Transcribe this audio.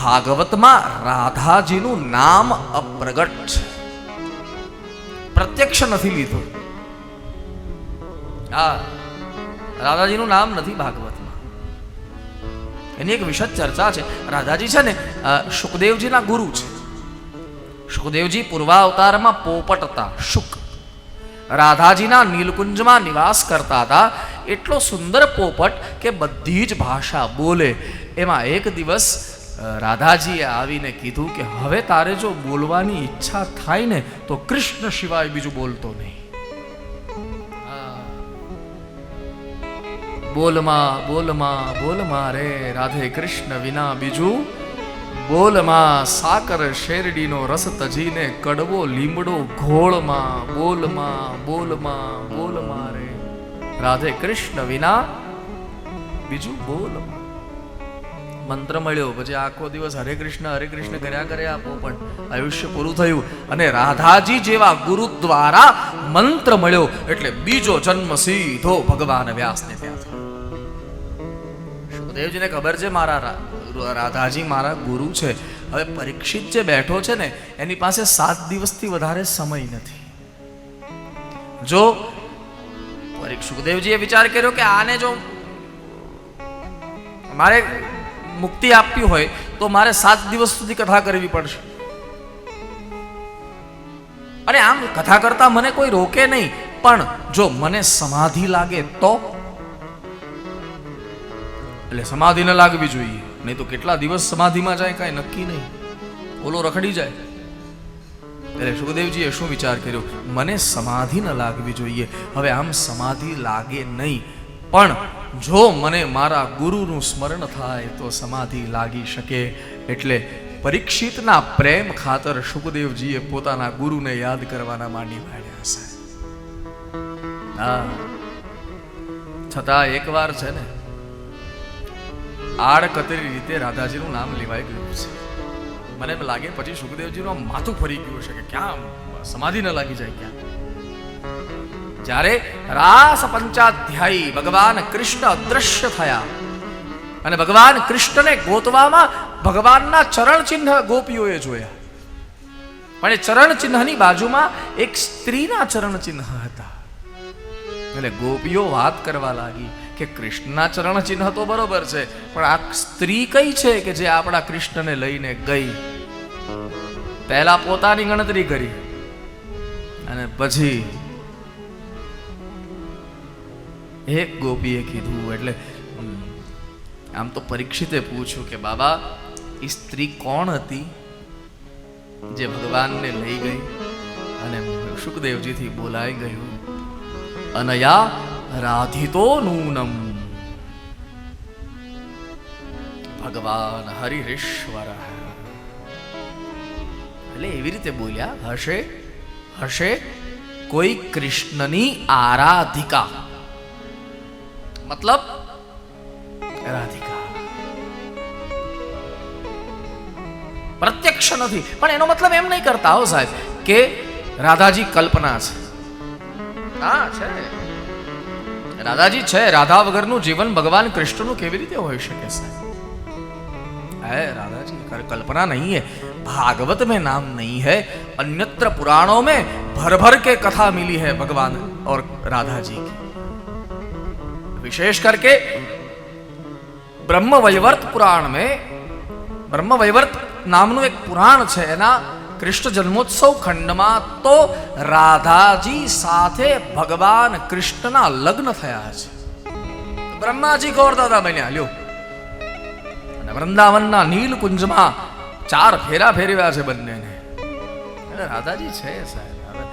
ભાગવતમાં રાધાજીનું નામ અપ્રગટ. છે પ્રત્યક્ષ નથી લીધું. આ રાધાજીનું નામ નથી ભાગવતમાં. એની એક વિશદ ચર્ચા છે. રાધાજી છે ને સુખદેવજીના ગુરુ છે. શુકદેવજી પૂર્વાવતારમાં પોપટ હતા શુક. રાધાજીના નીલકુંજમાં નિવાસ કરતા હતા. એટલો સુંદર પોપટ કે બધી જ ભાષા બોલે. એમાં એક દિવસ રાધાજીએ આવીને કીધું કે હવે તારે જો બોલવાની ઈચ્છા થાય ને, તો કૃષ્ણ સિવાય બીજું બોલતો નહીં. બોલમાં બોલમાં બોલમાં રે રાધે કૃષ્ણ વિના બીજું બોલમાં સાકર શેરડીનો રસ તજીને કડવો લીમડો ઘોળમાં બોલમાં બોલમાં બોલમાં રે. રાધે કૃષ્ણ વિના બીજું બોલમાં મંત્ર મળ્યો. પછી આખો દિવસ હરે કૃષ્ણ હરે કૃષ્ણ કર્યા કરે આપો, પણ આયુષ્ય પૂરું થયું અને રાધાજી જેવા ગુરુ દ્વારા મંત્ર મળ્યો. એટલે બીજો જન્મ સીધો ભગવાન વ્યાસને ત્યાં સુખદેવજીને ખબર છે મારા રાધાજી મારા ગુરુ છે. હવે પરીક્ષિત જે બેઠો છે ને, એની પાસે સાત દિવસથી વધારે સમય નથી. જો સુખદેવજીએ વિચાર કર્યો કે આને જો મારે મુક્તિ આપવી હોય તો મારે સાત દિવસ સુધી કથા કરવી પડશે. અને આમ કથા કરતા મને કોઈ રોકે નહીં, પણ જો મને સમાધિ લાગે તો? એટલે સમાધિ ન લાગવી જોઈએ, નહીં તો કેટલા દિવસ સમાધિમાં જાય, કાંઈ નક્કી નહીં. ઓલો રખડી જાય. એટલે સુખદેવજીએ શું વિચાર કર્યો? મને સમાધિ ન લાગવી જોઈએ. હવે આમ સમાધિ લાગે નહીં. પણ જો મને મારા ગુરુનું સ્મરણ થાય તો સમાધિ લાગી શકે. એટલે પરીક્ષિતના પ્રેમ ખાતર સુખદેવજીએ પોતાના ગુરુને યાદ કરવાના માંડી માંડ્યા છે. છતાં એકવાર છે ને, આડકતરી રીતે રાધાજીનું નામ લેવાઈ ગયું છે. મને એમ લાગે પછી સુખદેવજીનું માથું ફરી ગયું છે કે ક્યાં સમાધિ ન લાગી જાય ક્યાં. જ્યારે રાસ પંચાધ્યાયી ભગવાન કૃષ્ણ અદ્રશ્ય થયા. અને ભગવાન કૃષ્ણને ગોતવામાં ભગવાનના ચરણ ચિહ્ન ગોપીઓએ જોયા. પણ એ ચરણ ચિહ્નની બાજુમાં એક સ્ત્રીના ચરણ ચિહ્ન હતા. એટલે ગોપીઓ વાત કરવા લાગી કે કૃષ્ણના ચરણ ચિહ્ન તો બરોબર છે, પણ આ સ્ત્રી કઈ છે કે જે આપણા કૃષ્ણને લઈને ગઈ? પહેલા પોતાની ગણતરી કરી. અને પછી એક ગોપીએ કીધું, એટલે આમ તો પરીક્ષિતે પૂછ્યું કે બાબા એ સ્ત્રી કોણ હતી જે ભગવાનને લઈ ગઈ અને સુખદેવજીથી બોલાઈ ગયું? અનયા રાધિતો નૂનમ ભગવાન હરિશ્વર એટલે એવી રીતે બોલ્યા હશે હશે કોઈ કૃષ્ણની આરાધિકા. મતલબ રાધિકા પ્રત્યક્ષ નથી પણ એનો મતલબ એમ નહીં કરતા હો સાહેબ કે રાધાજી કલ્પના છે હા છે राधाजी છે राधा વગરનું જીવન ભગવાન કૃષ્ણનું કેવી રીતે હોઈ શકે છે है राधा जी कर कल्पना नहीं है भागवत में नाम नहीं है अन्यत्र पुराणों में भर भर के कथा मिली है भगवान और राधा जी की विशेष करके ब्रह्म वैवर्त पुराण में ब्रह्म वैवर्त નામનું એક પુરાણ છે એના કૃષ્ણ જન્મોત્સવ ખંડમાં તો રાધાજી સાથે ભગવાન કૃષ્ણના લગ્ન થયા છે બ્રહ્માજી ગોર દાદા બન્યા લ્યો અને વૃંદાવનના નીલકુંજમાં ચાર ફેરા ફેરવ્યા છે બંનેને એટલે રાધાજી છે સાહેબ